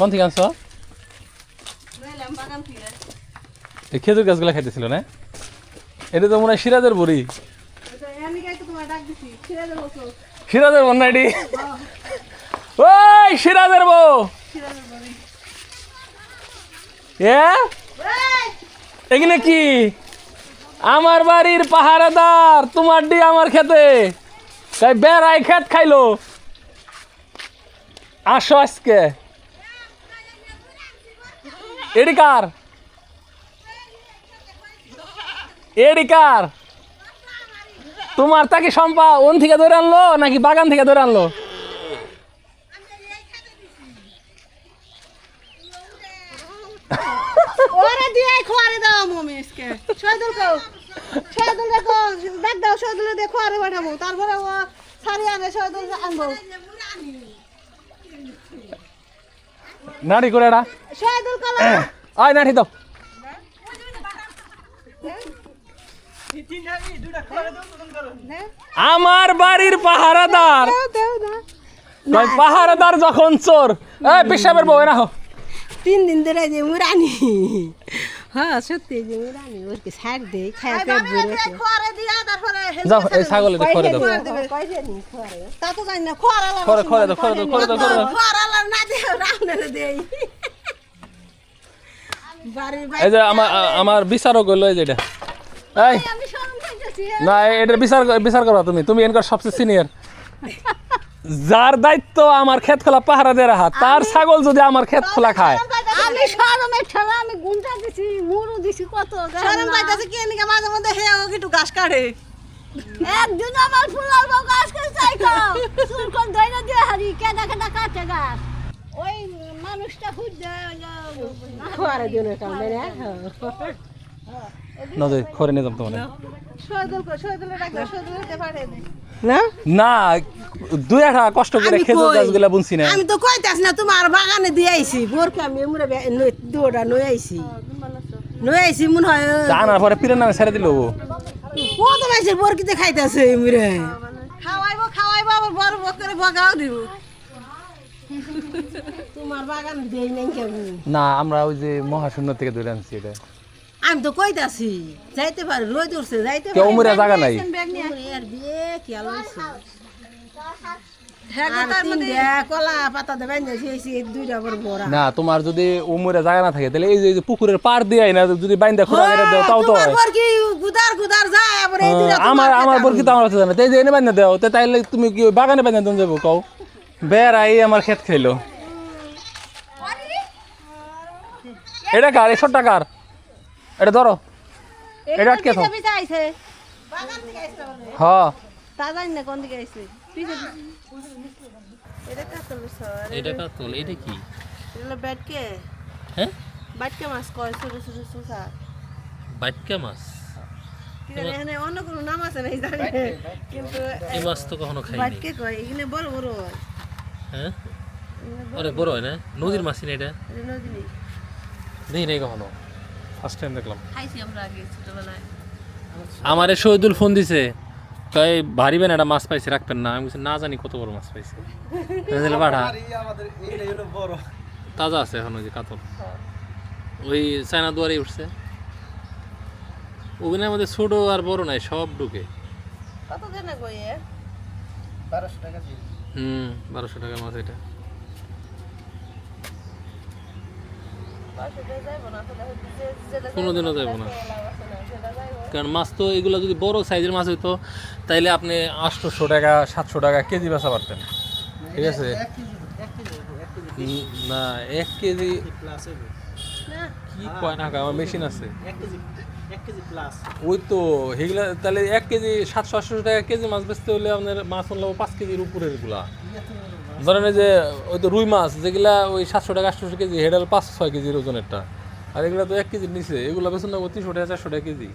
কোন থেকে আনছো এই খেজুর গাছগুলো খাইতেছিল, না? এটা তো মনে হয় সিরাজের বড়ি। সিরাজের সিরাজের বন্যাটি ওই, সিরাজের বউ। এখানে কি? আমার বাড়ির পাহারাদার, তোমার ডি আমার খেতে। তাই বেড়াই খেত খাইলো। আসো আজকে। এডি কার এডি কার তোমার তাকে সম্পা ওন থেকে ধরে আনলো নাকি বাগান থেকে ধরে আনলো? ওরে দিয়ে খোয়ারে দাও দাও দিয়ে পাঠাবো। তারপরে সারি আনে শহীদুল আনব। নাড়ি করে এটা আয় নাড়ি দাও। আমার বাড়ির পাহারাদার। পাহারাদার যখন চোর। এই পেশাবের বউ না তিন দিন ধরে যে মুরানি। হ্যাঁ সত্যি যাও এই ছাগলে দাও। তা তো জানি না দাও দাও দাও দাও। না রাউনের দেই। এই যে আমার আমার বিচারক এই যেটা এই। আমি শরম খাইতেছি না এটার বিচার বিচার করো তুমি। তুমি এনকার সবচেয়ে সিনিয়র যার দায়িত্ব আমার ক্ষেত খোলা পাহারা দিয়ে রাখা তার ছাগল যদি আমার ক্ষেত খোলা খায়। আমি শরমে ঠেলা আমি গুনটা দিছি মুরু দিছি কত শরম পাইতাছে কি এনিকে মাঝে মধ্যে হে ও একটু ঘাস কাটে। একদিন আমার ফুলার বউ ঘাস কাটে চাইতো। চুল কোন দইনা দিয়ে হারি কেডা কেডা কাটে গাছ ওই মানুষটা খুঁজ খোয়ারে দিনে কাম রে নজর করে নিয়ে যাম তোমার না? না দুই একটা কষ্ট করে খেজুর? গাছগুলা বুনছি না। আমি তো কইতাছ না তোমার বাগানে দিয়ে আইছি। বোরকা আমি মুরে দৌড়া নই আইছি। নই আইছি মনে হয় আনার পরে পীরের নামে ছেড়ে দিল ও। মাইছে বোরকিতে খাইতাছে মুরে খাওয়াইবো খাওয়াইবো আবার বড় বড় করে বগাও দিব। তোমার বাগানে দেই নাই না আমরা ওই যে মহাশূন্য থেকে ধরে আনছি এটা। আমি তো কইতাছি যাইতে পারি লই দূরছে যাইতে কেউ উমরে জায়গা নাই। আর বিয়ে কি না তোমার যদি উমরে জায়গা না থাকে তাহলে এই যে পুকুরের পার দিয়ে না যদি বাইন্দা খোলা দাও তাও তো হয়। হ্যাঁ, আমার আমার বরকি তো আমার কাছে জানে? তাই যে এনে বাইন্দা দাও তে তাইলে তুমি কি ওই বাগানে বাইন্দা তুমি যাব কও? বেড়াই আমার ক্ষেত খাইলো। এটা কার? এই ছোট্ট কার? এটা ধরো। এটা আটকে থাও। পিছে আইছে? বাগান থেকে আইছে হ। তা জানি না কোন দিকে আইছে। এটা কাতল সর এটা কাতল এটা কি? এটা ব্যাটকে হ্যাঁ? ব্যাটকে মাছ কয় ছোট ছোট সুসা বাইটকা মাছ? কি এখানে অন্য কোনো নাম আছে না জানি। কিন্তু এই মাছ তো কখনো খাইনি। ব্যাটকে কয় এখানে বড় বড়। হয়? হ্যাঁ অনেক বড় হয় না? নদীর মাছ না এটা? এটা নদী দেখি নাই কখনো। ফার্স্ট টাইম দেখলাম। খাইছি আমরা আগে ছোটবেলায়। আমারে শহীদুল ফোন দিছে কয় ভারী বেন একটা মাছ পাইছে রাখবেন না। আমি বলছি না জানি কত বড় মাছ পাইছে। বাড়া। তাজা আছে এখন ওই যে কাতল। ওই চায়না দুয়ারে উঠছে। ওখানে আমাদের ছোট আর বড় নাই সব ঢুকে। কত জানা কই এ হুম বারোশো টাকা মাছ এটা। কোনোদিনও যাইবো না। কারণ মাছ তো এগুলো যদি বড় সাইজের মাছ হইতো, তাইলে আপনি আটশোশো টাকা, সাতশো টাকা কেজি বেচা পারতেন। ঠিক আছে? না, এক কেজি কি কয় না আমার মেশিন আছে। ওই তো, এগুলা তাহলে এক কেজি সাতশো, আটশো টাকা কেজি মাছ বেচতে হলে আপনার মাছ হলো পাঁচ কেজির উপরেরগুলা ধরেন যে ওই তো রুই মাছ যেগুলা ওই সাতশো টাকা আটশো কেজি হেডাল হলো পাঁচ ছয় কেজির ওজনেরটা। আর এগুলা তো এক কেজির নিচে এগুলো বেতন নেব তিনশো টাকা চারশো টাকা কেজি।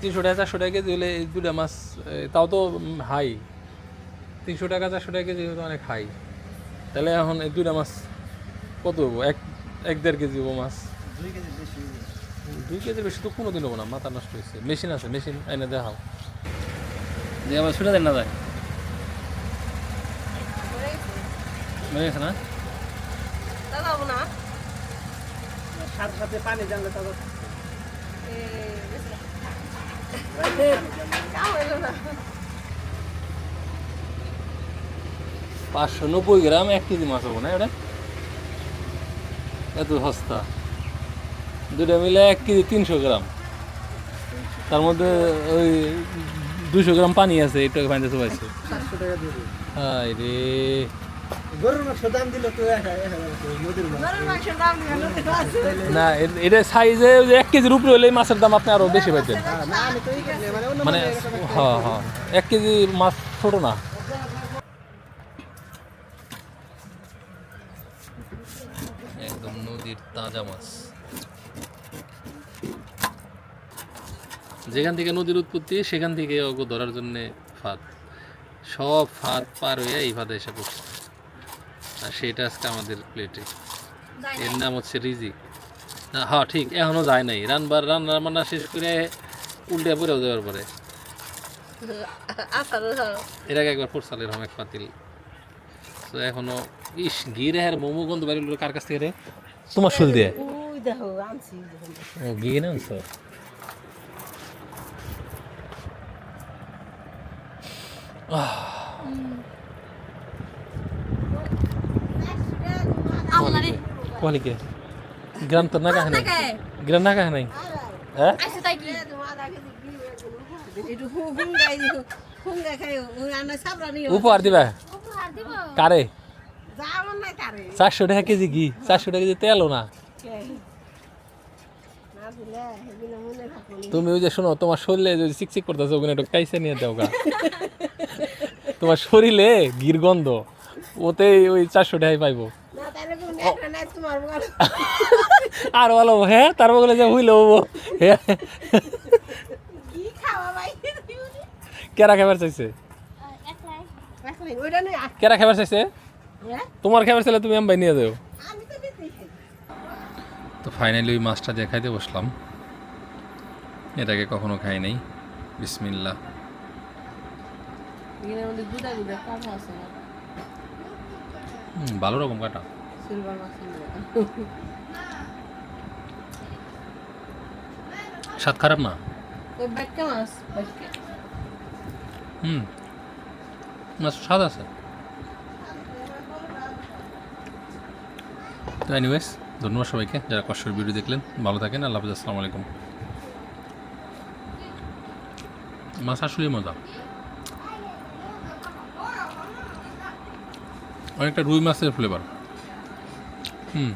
তিনশো টাকা চারশো টাকা কেজি হলে এই দুটা মাছ তাও তো হাই। তিনশো টাকা চারশো টাকা কেজি তো অনেক হাই। তাহলে এখন এই দুইটা মাছ কত হব? এক এক দেড় কেজি হব মাছ। দুই কেজির বেশি তো কোনো দিন হব না মাথা নষ্ট হয়েছে। মেশিন আছে মেশিন এনে দেখাও। যে আবার ছুটে দেন না যায় মরে গেছে না? দাদা না। সাথে সাথে পানি জানলে তখন পাঁচশো নব্বই গ্রাম এক কেজি মাছ হব না এটা? এত সস্তা। দুটা মিলে এক কেজি তিনশো গ্রাম। তার মধ্যে ওই দুশো গ্রাম পানি আছে একটু পানিতে চুবাইছে। হায় রে। না এটা সাইজে এক কেজির উপরে হলে মাছের দাম আপনি আরও বেশি পাইতেন। হ্যাঁ, মানে মানে হ্যাঁ হ্যাঁ। এক কেজি মাছ ছোট না। একদম নদীর তাজা মাছ। যেখান থেকে নদীর উৎপত্তি সেখান থেকে ওকে ধরার জন্য ফাঁদ। সব ফাঁদ পার হয়ে এই ফাঁদে এসে পড়ছে। আর সেটা আজকে আমাদের প্লেটে এর নাম হচ্ছে রিজি। হ্যাঁ ঠিক এখনও যায় নাই। রানবার রান্না বান্না শেষ করে উল্টে পড়েও যাওয়ার পরে। এর আগে একবার ফুটসাল এরকম এক পাতিল তো এখনও ইস গিরে আর মোমো গন্ধ বাড়ি কার কাছ থেকে রে? তোমার শোল দিয়ে। ও গিয়ে না আনছো? আল্লাহ রে কোয়ালি কে গ্রাম তো না কাহে নাই গ্রাম না কাহে নাই হ্যাঁ উপহার দিবা? কারে? চারশো টাকা কেজি ঘি, চারশো টাকা কেজি তেলও না। তুমি ওই যে শোনো, তোমার শরীরে যদি চিকচিক করতেছে, ওখানে একটু কাইসে নিয়ে দাও গা। তোমার শরীরে গির গন্ধ, ওতেই ওই চারশো টাকাই পাইবো। আর বলো হ্যাঁ? তার বলে যে হইল হ্যাঁ। কি খাওয়া কেরা খাবার চাইছে? কেরা খাবার চাইছে? হ্যাঁ? তোমার খাবার চাইলে তুমি আম্বাই নিয়ে যাও তো দিতেই খাই। তো ফাইনালি ওই মাছটা দিয়ে খাইতে বসলাম। এটাকে কখনো খাই নাই। বিসমিল্লা ভালো রকম কাটা। সিলভার মাছ স্বাদ খারাপ না? ব্যাটকা মাছ হুম। মাছ স্বাদ আছে। তো এনিওয়েজ ধন্যবাদ সবাইকে যারা কষ্টের ভিডিও দেখলেন ভালো থাকেন আল্লাহ হাফিজ আসসালামু আলাইকুম। মাছ আসলে মজা। অনেকটা রুই মাছের ফ্লেভার হুম